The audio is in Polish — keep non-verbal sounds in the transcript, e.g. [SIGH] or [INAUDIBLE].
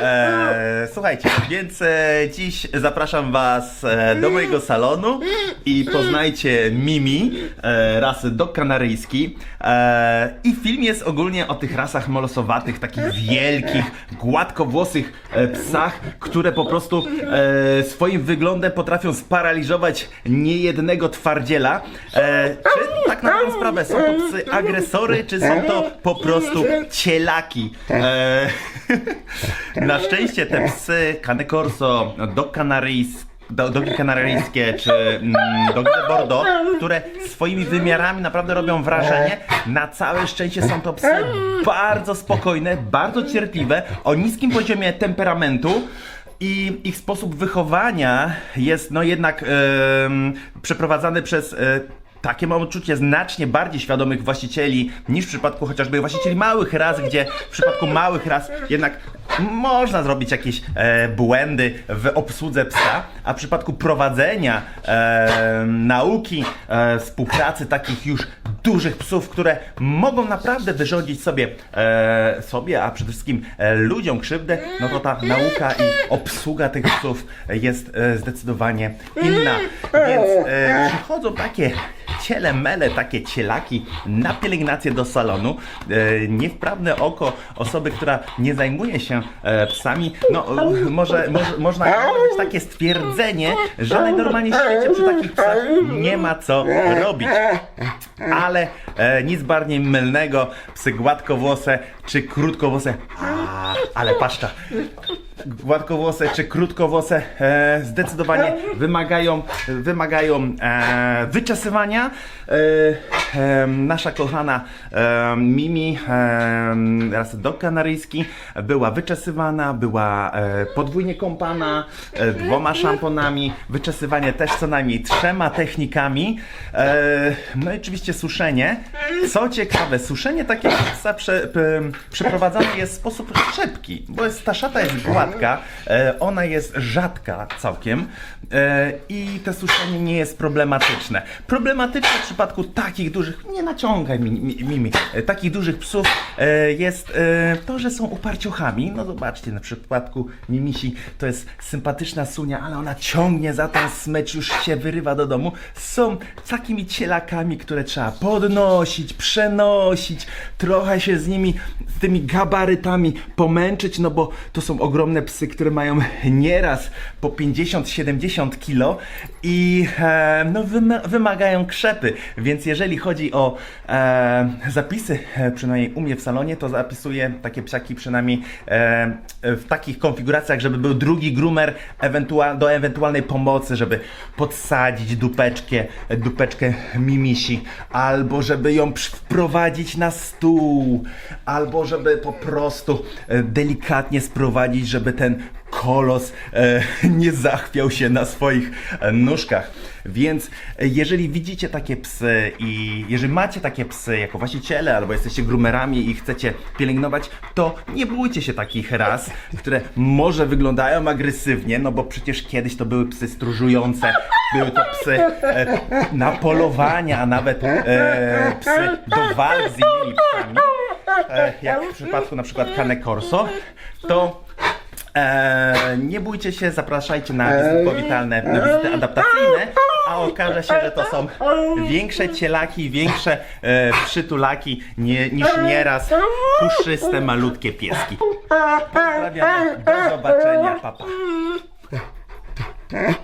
E, słuchajcie, więc e, dziś zapraszam Was e, do mojego salonu i poznajcie Mimi, e, rasy dog kanaryjski. E, I film jest ogólnie o tych rasach molosowatych, takich wielkich, gładkowłosych e, psach, które po prostu e, swoim wyglądem potrafią sparaliżować niejednego twardziela. E, czy tak na sprawę są to psy agresory, czy są to po prostu cielaki? E, [LAUGHS] na szczęście te psy Cane Corso, Dog Canaryjskie, do, dogi kanaryjskie czy mm, dogi de Bordeaux, które swoimi wymiarami naprawdę robią wrażenie. Na całe szczęście są to psy bardzo spokojne, bardzo cierpliwe, o niskim poziomie temperamentu. I ich sposób wychowania jest no jednak em, przeprowadzany przez e, takie mam odczucie znacznie bardziej świadomych właścicieli niż w przypadku chociażby właścicieli małych ras, gdzie w przypadku małych ras jednak można zrobić jakieś e, błędy w obsłudze psa, a w przypadku prowadzenia e, nauki, e, współpracy takich już dużych psów, które mogą naprawdę wyrządzić sobie, e, sobie a przede wszystkim e, ludziom krzywdę, no to ta nauka i obsługa tych psów jest e, zdecydowanie inna. Więc e, przychodzą takie ciele mele, takie cielaki na pielęgnację do salonu. E, niewprawne oko osoby, która nie zajmuje się e, psami, no e, może, może, można mieć takie stwierdzenie, że najnormalniej w świecie przy takich psach nie ma co robić. Ale nic bardziej mylnego, psy gładkowłose czy krótkowłose, ale paszcza, gładkowłose czy krótkowłose e, zdecydowanie wymagają, wymagają e, wyczesywania. E, nasza kochana Mimi, raz dog kanaryjski, była wyczesywana, była e, podwójnie kąpana, e, dwoma szamponami, wyczesywanie też co najmniej trzema technikami. E, no i oczywiście suszenie. Co ciekawe, suszenie takiego psa prze, przeprowadzane jest w sposób szybki, bo jest, ta szata jest gładka, ona jest rzadka całkiem i to suszenie nie jest problematyczne. Problematyczne w przypadku takich dużych, nie naciągaj mi, mi, Mimi, e, takich dużych psów e, jest e, to, że są uparciochami. No zobaczcie, na przypadku Mimisi to jest sympatyczna sunia, ale ona ciągnie za ten smycz, już się wyrywa do domu. Są takimi cielakami, które trzeba podnosić, przenosić, trochę się z nimi, z tymi gabarytami pomęczyć, no bo to są ogromne psy, które mają nieraz po 50-70 kilo i e, no, wyma- wymagają krzepy, więc jeżeli chodzi o e, zapisy, e, przynajmniej u mnie w salonie, to zapisuję takie psiaki przynajmniej e, w takich konfiguracjach, żeby był drugi groomer ewentua- do ewentualnej pomocy, żeby podsadzić dupeczkę, dupeczkę mimisi, albo żeby ją wprowadzić na stół, albo żeby po prostu e, delikatnie sprowadzić, żeby ten kolos e, [LAUGHS] nie zachwiał się na swoich e, nóżkach. Więc e, jeżeli widzicie takie psy i jeżeli macie takie psy jako właściciele albo jesteście groomerami i chcecie pielęgnować, to nie bójcie się takich ras, które może wyglądają agresywnie, no bo przecież kiedyś to były psy stróżujące, były to psy e, na polowania, a nawet e, psy do walk z innymi psami, e, jak w przypadku na przykład Cane Corso, to Eee, nie bójcie się, zapraszajcie na wizyty powitalne, na wizyty adaptacyjne, a okaże się, że to są większe cielaki, większe e, przytulaki nie, niż nieraz puszyste, malutkie pieski. Pozdrawiamy, do zobaczenia, papa. Am.